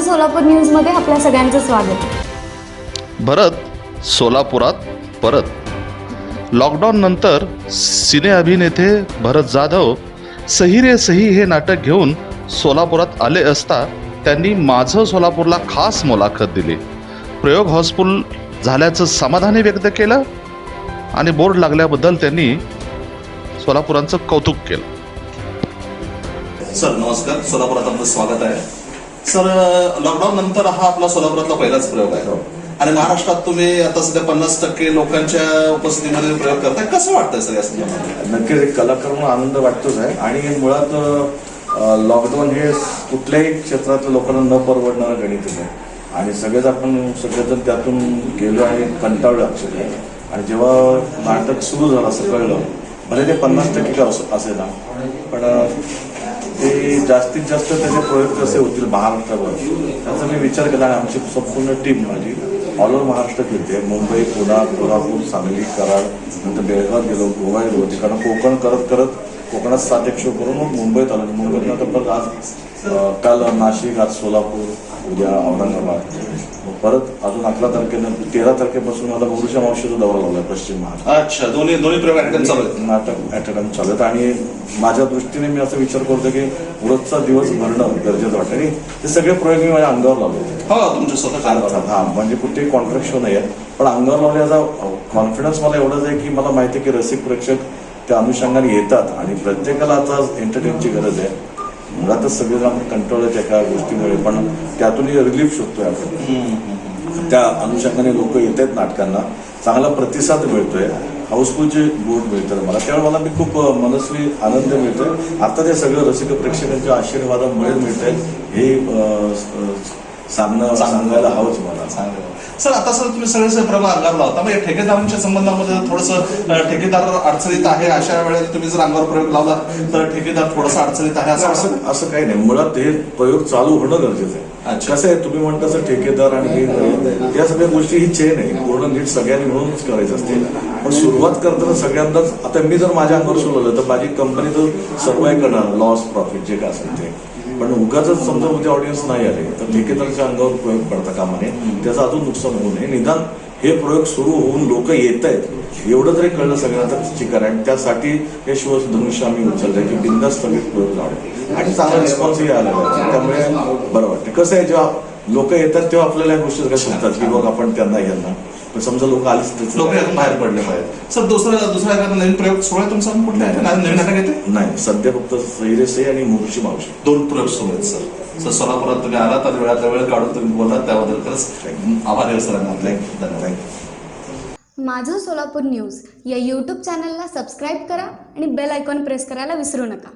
सोलापूर न्यूजमध्ये आपल्या सगळ्यांचं स्वागत. भरत सोलापुरात परत. लॉकडाऊननंतर सिने अभिनेते भरत जाधव सही रे सही हे नाटक घेऊन सोलापुरात आले असता त्यांनी माझं सोलापूरला खास मुलाखत दिली. प्रयोग हाऊसफुल झाल्याचं समाधानही व्यक्त केलं आणि बोर्ड लागल्याबद्दल त्यांनी सोलापुरांचं कौतुक केलं. सर नमस्कार. सोलापुरात आपलं स्वागत आहे. सर लॉकडाऊन नंतर हा आपला सोलापुरातला पहिलाच प्रयोग आहे. आणि महाराष्ट्रात तुम्ही आता सध्या पन्नास टक्के लोकांच्या उपस्थितीमध्ये प्रयोग करताय. कसं वाटतंय सर या संदर्भात? नक्कीच एक कलाकार म्हणून आनंद वाटतोच आहे. आणि मुळात लॉकडाऊन हे कुठल्याही क्षेत्रातल्या लोकांना न परवडणारं गणित आहे. आणि सगळेच आपण सगळेजण त्यातून गेलो आणि कंटाळलो अक्षरशः. आणि जेव्हा नाटक सुरू झालं असं कळलं भले ते पन्नास टक्के का असेल ना पण जास्तीत जास्त त्याचे प्रयोग कसे होतील महाराष्ट्रावर त्याचा मी विचार केला आणि आमची संपूर्ण टीम माझी ऑल ओव्हर महाराष्ट्र फिरते मुंबई पुणे कोल्हापूर सांगली कराड नंतर बेळगाव गेलो गोवा गेलो तिकडं कोकण करत करत कोकणात सात एक शो करून मग मुंबईत आलो. मुंबईत नंतर परत आज काल नाशिक आज सोलापूर उद्या औरंगाबाद. मग परत अजून अकरा तारखेनं तेरा तारखेपासून मला भोरुषा मावशीचा दौरा लावला पश्चिम महाराष्ट्र. अच्छा दोन्ही दोन्ही चालू आहेत. नाटक अटेंडम चालू आहेत. आणि माझ्या दृष्टीने मी असा विचार करतो की रोजचा दिवस भरणं गरजेचं वाटतं. आणि ते सगळे प्रयोग मी माझ्या अंगावर लावले हो तुमच्या स्वतः अर्थात हा म्हणजे कुठेही कॉन्ट्रॅक्ट नाही आहे पण अंगावर लावण्याचा कॉन्फिडन्स मला एवढंच आहे की मला माहिती आहे की रसिक प्रेक्षक त्या अनुषंगाने येतात. आणि प्रत्येकाला आता एंटरटेनची गरज आहे. मुळातच सगळेजण आपण कंट्रोल आहेत एका गोष्टीमुळे पण त्यातूनही रिलीफ शोधतोय आपण. त्या अनुषंगाने लोक येत आहेत नाटकांना. चांगला प्रतिसाद मिळतोय. हाऊसफुलचे बोर्ड मिळतात मला. त्यामुळे मला मी खूप मनस्वी आनंद मिळतोय. आता ते सगळं रसिक प्रेक्षकांच्या आशीर्वादामुळे मिळत हे अ, स- सांगणं सांगायला हवंच मला. सर आता सर तुम्ही सगळे होता. मग या ठेकेदारांच्या संबंधामध्ये थोडस ठेकेदार अडचणीत आहे अशा वेळेला तुम्ही जर अंगावर प्रयोग लावला तर ठेकेदार थोडासा अडचणीत आहे असं असं काही नाही. मुळात हे प्रयोग चालू होणं गरजेचं आहे. अच्छा. कसं आहे तुम्ही म्हणता तसं ठेकेदार आणि हे. या सगळ्या गोष्टी ही चेन आहे. पूर्ण नीट सगळ्यांनी मिळूनच करायचं असते पण सुरुवात करताना सगळ्यांनाच आता मी जर माझ्या अंगावर सोडवलं तर माझी कंपनी तर सर्वाय करणार. लॉस प्रॉफिट जे काय असेल ते. पण उगाच समजा म्हणजे उद्या ऑडियन्स नाही आले तर ठेकेदाराच्या अंगावर प्रयोग पडता कामा नये त्याचं अजून नुकसान होऊ नये. निदान हे प्रयोग सुरू होऊन लोक येत आहेत. एवढं तरी कळलं सगळ्यांना चिकार आहे. आणि त्यासाठी हे शिवधनुष्य आम्ही उचललंय की बिंदास सगळे प्रयोग लावले आणि चांगला रिस्पॉन्सही आलेला आहे. त्यामुळे बरं वाटतं. कसं आहे जेव्हा लोक येतात तेव्हा आपल्याला या गोष्टी काय सुचतात की बघ आपण त्यांना यांना पण समजा लोक आलीच त्याचं लोक बाहेर पडले पाहिजे सर दुसरं दुसरा एखादा नवीन प्रयोग आहे तुमचा? कुठला आहे नवीन नवीन नाटक येते? नाही सध्या फक्त सैरेसे आणि मुळशी मावशी. दोन प्रयोग सुरू आहेत सर. सर सोलापुरात तुम्ही आलात आणि वेळातला वेळ काढून तुम्ही बोललात त्याबद्दल खरंच आभारी आहे सरांना थँक्यू धन्यवाद माझं सोलापूर न्यूज या यूट्यूब चॅनलला सबस्क्राईब करा आणि बेल आयकॉन प्रेस करायला विसरू नका.